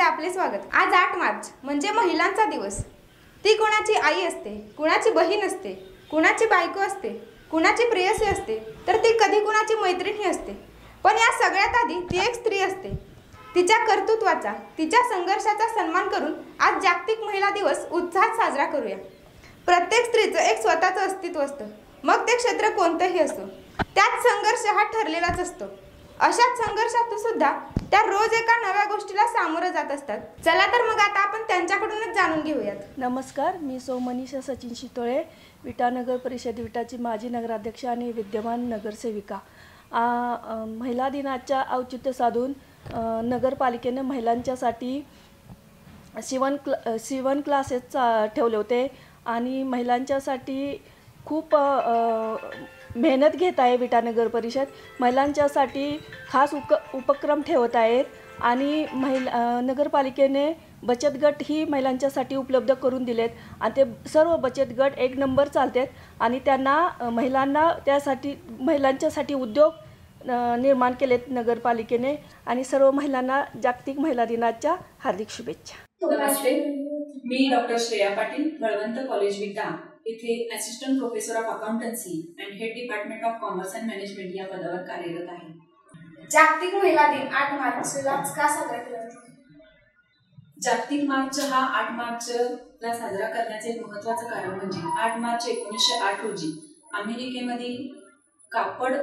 आपले स्वागत. आज आठ मार्च म्हणजे महिलांचा दिवस. ती कुणाची आई असते कुणाची बहीण असते कुणाची बायको असते कुणाची प्रेयसी असते तर ती कधी कुणाची मैत्रिणी असते. पण या सगळ्यात आधी ती एक स्त्री असते. तिच्या कर्तृत्वाचा तिच्या संघर्षाचा सन्मान करून आज जागतिक महिला दिवस उत्साहात साजरा करूया. प्रत्येक स्त्रीचं एक स्वतःचं अस्तित्व असतं. मग ते क्षेत्र कोणतंही असो. त्यात संघर्ष हा ठरलेलाच असतो. अशाच संघर्षात सुद्धा त्या रोज एका नव्या गोष्टीला सामोरं जात असतात. चला तर मग आता आपण त्यांच्याकडूनच जाणून घेऊयात. नमस्कार मी सोमनीषा सचिन शितोळे विटा नगर परिषद विटाची माजी नगराध्यक्ष आणि विद्यमान नगरसेविका. महिला दिनाच्या औचित्य साधून नगरपालिकेने महिलांच्यासाठी शिवण क्ल शिवण क्लासेस चा ठेवले होते आणि महिलांच्यासाठी खूप मेहनत घेत आहे विटानगर परिषद. महिलांच्यासाठी खास उक उपक्रम ठेवत आहेत आणि महिला नगरपालिकेने बचत गट ही महिलांच्यासाठी उपलब्ध करून दिलेत. आणि ते सर्व बचत गट एक नंबर चालतात आणि त्यांना महिलांना त्यासाठी महिलांच्यासाठी उद्योग निर्माण केलेत नगरपालिकेने आणि सर्व महिलांना जागतिक महिला दिनाच्या हार्दिक शुभेच्छा. नमस्ते मी डॉक्टर श्रेया पाटील बळवंत कॉलेज विटा. इथे assistant professor of accountancy and head department of commerce and management या पदावर कार्यरत आहे. जागतिक महिला दिन आठ मार्चला का साजरा केला जातो? जागतिक मार्च हा आठ मार्चला साजरा करण्याचे महत्वाचं कारण म्हणजे आठ मार्च एकोणीसशे आठ रोजी अमेरिकेमधील कापड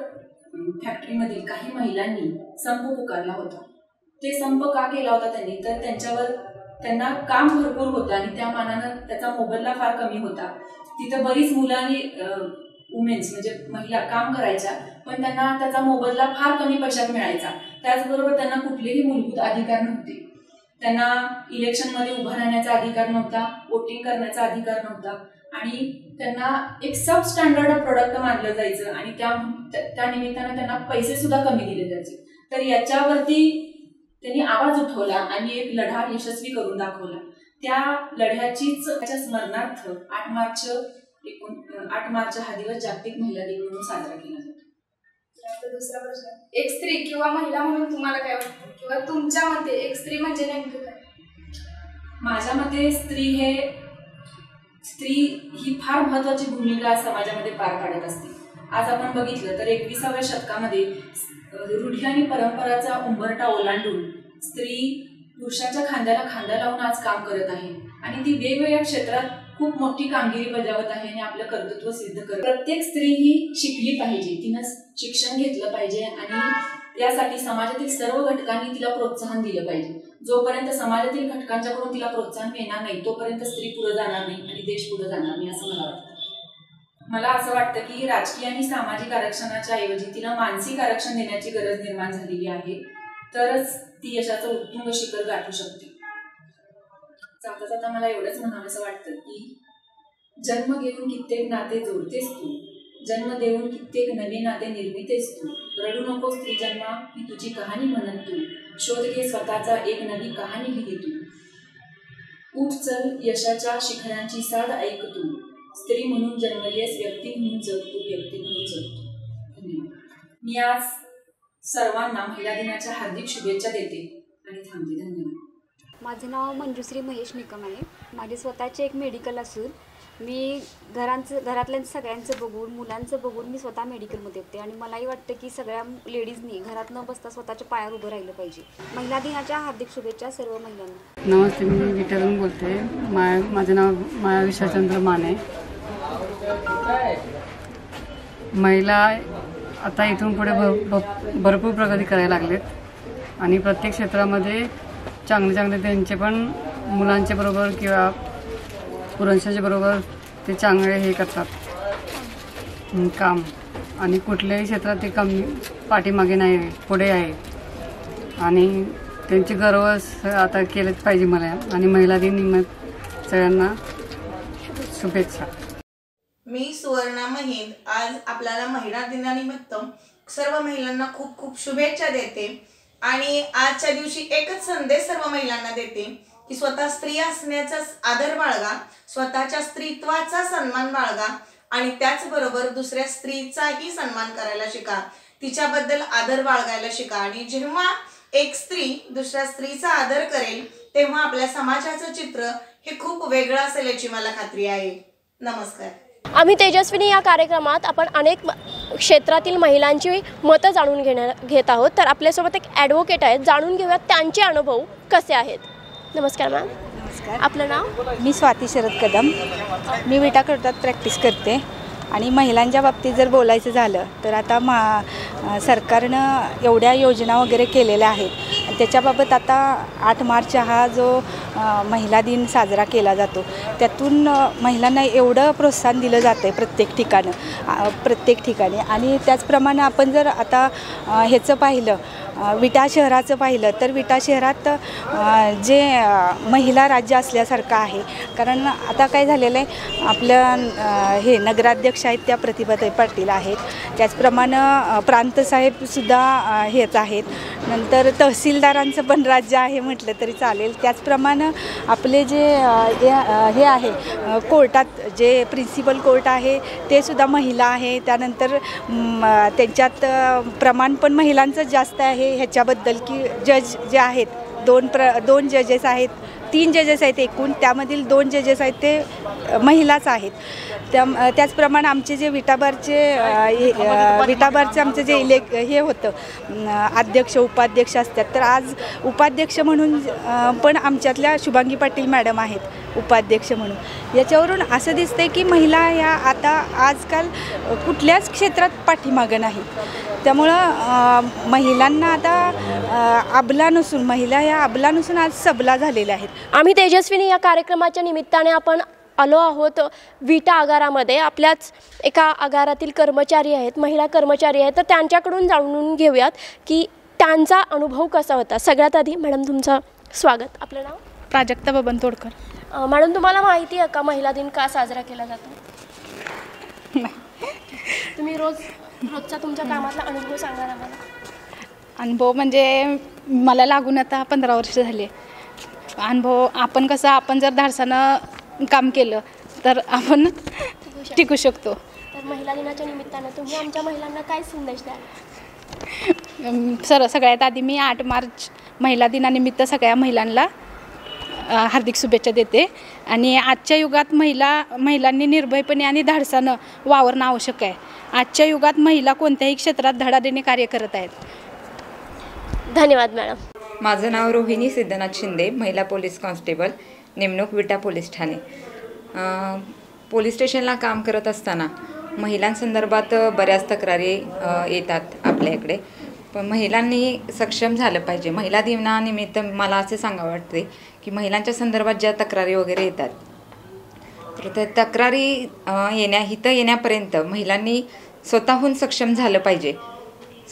फॅक्टरीमधील काही महिलांनी संप पुकारला होता. ते संप का केला होता त्यांनी? तर त्यांच्यावर त्यांना काम भरपूर होतं आणि त्या मानानं त्याचा मोबदला फार कमी होता. तिथं बरीच मुलं वुमेन्स म्हणजे महिला काम करायच्या पण त्यांना त्याचा मोबदला फार कमी पैशात मिळायचा. त्याचबरोबर त्यांना कुठलेही मूलभूत अधिकार नव्हते. त्यांना इलेक्शनमध्ये उभा राहण्याचा अधिकार नव्हता वोटिंग करण्याचा अधिकार नव्हता. आणि त्यांना एक सब स्टँडर्ड प्रोडक्ट मानलं जायचं आणि त्या त्या- त्या निमित्तानं त्यांना पैसे सुद्धा कमी दिले जायचे. तर याच्यावरती त्यांनी आवाज उठवला आणि एक लढा यशस्वी करून दाखवला. त्या लढ्याचीच त्याच्या स्मरणार्थ आठ मार्च एकोण आठ मार्च हा दिवस जागतिक महिला दिन म्हणून साजरा केला जातो. दुसरा प्रश्न. एक स्त्री किंवा महिला म्हणून तुम्हाला काय वाटतं? किंवा तुमच्या मते एक स्त्री म्हणजे नेमकं काय? माझ्या मते स्त्री हे स्त्री ही फार महत्वाची भूमिका समाजामध्ये पार पाडत असते. आज आपण बघितलं तर एकविसाव्या शतकामध्ये रूढी आणि परंपराचा उंबरटा ओलांडून स्त्री पुरुषांच्या खांद्याला खांदा लावून आज काम करत आहे. आणि ती वेगवेगळ्या क्षेत्रात खूप मोठी कामगिरी बजावत आहे आणि आपलं कर्तृत्व सिद्ध करत. प्रत्येक स्त्री ही शिकली पाहिजे. तिनं शिक्षण घेतलं पाहिजे आणि यासाठी समाजातील सर्व घटकांनी तिला प्रोत्साहन दिलं पाहिजे. जोपर्यंत समाजातील घटकांच्याकडून तिला प्रोत्साहन मिळणार नाही तोपर्यंत स्त्री पुढे जाणार नाही आणि देश पुढे जाणार नाही असं मला वाटतं. मला असं वाटतं की राजकीय आणि सामाजिक आरक्षणाच्या ऐवजी तिला मानसिक आरक्षण देण्याची गरज निर्माण झालेली आहे. तरच ती यशाचं उत्तुंग शिखर गाठू शकते. जाता जाता मला एवढंच म्हणावंसं वाटतं की जन्म घेऊन कित्येक नाते जोडतेस तू. जन्म देऊन कित्येक नवे नाते निर्मितेस तू. रडू नको स्त्री जन्मा ही तुझी कहाणी म्हणत तू. शोध घे स्वतःचा एक नवी कहाणी लिही तू. उठ चल यशाच्या शिखरांची साध ऐक तू. स्त्री म्हणून जन्मलीस व्यक्ती म्हणून जग तू व्यक्ती म्हणून जगतो मी आज सर्वांना महिला दिनाच्या हार्दिक शुभेच्छा देते आणि थांबते धन्यवाद. माझं नाव मंजुश्री महेश निकम आहे. माझे स्वतःचे एक मेडिकल असून मी घरांचं घरातल्यांचं सगळ्यांचं बघून मुलांचं बघून मी स्वतः मेडिकलमध्ये येते आणि मलाही वाटतं की सगळ्या लेडीजनी घरात न बसता स्वतःच्या पायावर उभं राहिलं पाहिजे. महिला दिनाच्या हार्दिक शुभेच्छा सर्व महिलांना. नमस्ते मी विठ्ठलून बोलते. माया माझं नाव माया विशाचंद्र माने. महिला आता इथून पुढे भर भ- भरपूर प्रगती करायला लागलेत. आणि प्रत्येक क्षेत्रामध्ये चांगले चांगले त्यांचे पण मुलांच्या बरोबर किंवा पुरुषांच्या बरोबर ते चांगले हे करतात. काम. आणि कुठल्याही क्षेत्रात ते कमी पाठीमागे नाही पुढे आहे. आणि त्यांचे गर्व स- आता केलेच पाहिजे मला. आणि महिला दिन निमित्त सगळ्यांना शुभेच्छा. मी सुवर्णा महिंद आज आपल्याला महिला दिनानिमित्त सर्व महिलांना खूप खूप शुभेच्छा देते. आणि आजच्या दिवशी एकच संदेश सर्व महिलांना देते की स्वतः स्त्री असण्याचा आदर बाळगा स्वतःच्या स्त्रीत्वाचा सन्मान बाळगा आणि त्याचबरोबर दुसऱ्या स्त्रीचाही सन्मान करायला शिका. तिच्याबद्दल आदर बाळगायला शिका. आणि जेव्हा एक स्त्री दुसऱ्या स्त्रीचा आदर करेल तेव्हा आपल्या समाजाचं चित्र हे खूप वेगळं असेल याची मला खात्री आहे. नमस्कार. आम्ही तेजस्विनी या कार्यक्रमात आपण अनेक क्षेत्रातील महिलांची मतं जाणून घेण्या घेत आहोत. तर आपल्यासोबत एक ॲडव्होकेट आहेत. जाणून घेऊयात त्यांचे अनुभव कसे आहेत. नमस्कार मॅम नमस्कार. आपलं नाव? मी स्वाती शरद कदम. मी विटा करतात प्रॅक्टिस करते. आणि महिलांच्या बाबतीत जर बोलायचं झालं तर आता मा सरकारनं एवढ्या योजना वगैरे केलेल्या आहेत. त्याच्याबाबत आता आठ मार्च हा जो महिला दिन साजरा केला जातो त्यातून महिलांना एवढं प्रोत्साहन दिलं जातं आहे प्रत्येक ठिकाणं प्रत्येक ठिकाणी. आणि त्याचप्रमाणे आपण जर आता ह्याचं पाहिलं विटा शहराचं पाहिलं तर विटा शहरात जे महिला राज्य असल्यासारखं आहे. कारण आता काय झालेलं आहे आपलं हे नगराध्यक्ष आहेत त्या प्रतिभाताई पाटील आहेत. त्याचप्रमाणे प्रांतसाहेबसुद्धा हेच आहेत. नंतर तहसीलदारांचं पण राज्य आहे म्हटलं तरी चालेल. त्याचप्रमाणे आपले जे हे हे आहे कोर्टात जे प्रिन्सिपल कोर्ट आहे ते सुद्धा महिला आहे. त्यानंतर त्यांच्यात प्रमाण पण महिलांचं जास्त आहे. ह्याच्याबद्दल की जज जे आहेत दोन प्र दोन जजेस आहेत तीन जजेस आहेत एकूण. त्यामधील दोन जजेस आहेत ते महिलाच आहेत. त्या त्याचप्रमाणे आमचे जे विटाबारचे हे, विटाबारचे आमचे जे इलेक हे होतं अध्यक्ष उपाध्यक्ष असतात. तर आज उपाध्यक्ष म्हणून पण आमच्यातल्या शुभांगी पाटील मॅडम आहेत. उपाध्यक्ष म्हणून. याच्यावरून असं दिसतंय की महिला ह्या आता आजकाल कुठल्याच क्षेत्रात पाठीमागं नाही त्यामुळं महिलांना आता अ, अबला नसून महिला ह्या अबला नसून आज सबला झालेल्या आहेत. आम्ही तेजस्विनी या कार्यक्रमाच्या निमित्ताने आपण आलो आहोत. विटा आगारामध्ये आपल्याच एका आगारातील कर्मचारी आहेत महिला कर्मचारी आहेत. तर त्यांच्याकडून जाणून घेऊयात की त्यांचा अनुभव कसा होता. सगळ्यात आधी मॅडम तुमचं स्वागत. आपलं नाव? प्राजक्ता बबन तोडकर. मॅडम तुम्हाला माहिती आहे का महिला दिन का साजरा केला जातो? तुम्ही रोज रोजचा तुमच्या कामातला अनुभव सांगा आम्हाला अनुभव म्हणजे मला लागून आता पंधरा वर्ष झाले. अनुभव आपण कसं आपण जर धाडसानं काम केलं तर आपण टिकू शकतो. तर महिला दिनाच्या निमित्तानं तुम्ही आमच्या महिलांना काय संदेश द्याल? सर सगळ्यात आधी मी आठ मार्च महिला दिनानिमित्त सगळ्या महिलांना हार्दिक शुभेच्छा देते. आणि आजच्या युगात महिला महिलांनी निर्भयपणे आणि धाडसानं वावरणं आवश्यक आहे. आजच्या युगात महिला कोणत्याही क्षेत्रात धडाधीने कार्य करत आहेत. धन्यवाद मॅडम. माझं नाव रोहिणी सिद्धनाथ शिंदे महिला पोलीस कॉन्स्टेबल नेमणूक विटा पोलीस ठाणे. पोलीस स्टेशनला काम करत असताना महिलांसंदर्भात बऱ्याच तक्रारी येतात आपल्या इकडे. पण महिलांनी सक्षम झालं पाहिजे. महिला दिनानिमित्त मला असे सांगावं वाटते की महिलांच्या संदर्भात ज्या तक्रारी वगैरे येतात तर त्या तक्रारी येण्या हिथं येण्यापर्यंत महिलांनी स्वतःहून सक्षम झालं पाहिजे.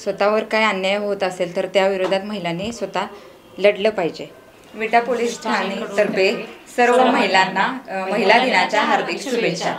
स्वतःवर काय अन्याय होत असेल तर त्या विरोधात महिलांनी स्वतः लढलं पाहिजे. विटा पोलीस ठाणे तर्फे सर्व महिलांना महिला दिनाच्या हार्दिक शुभेच्छा.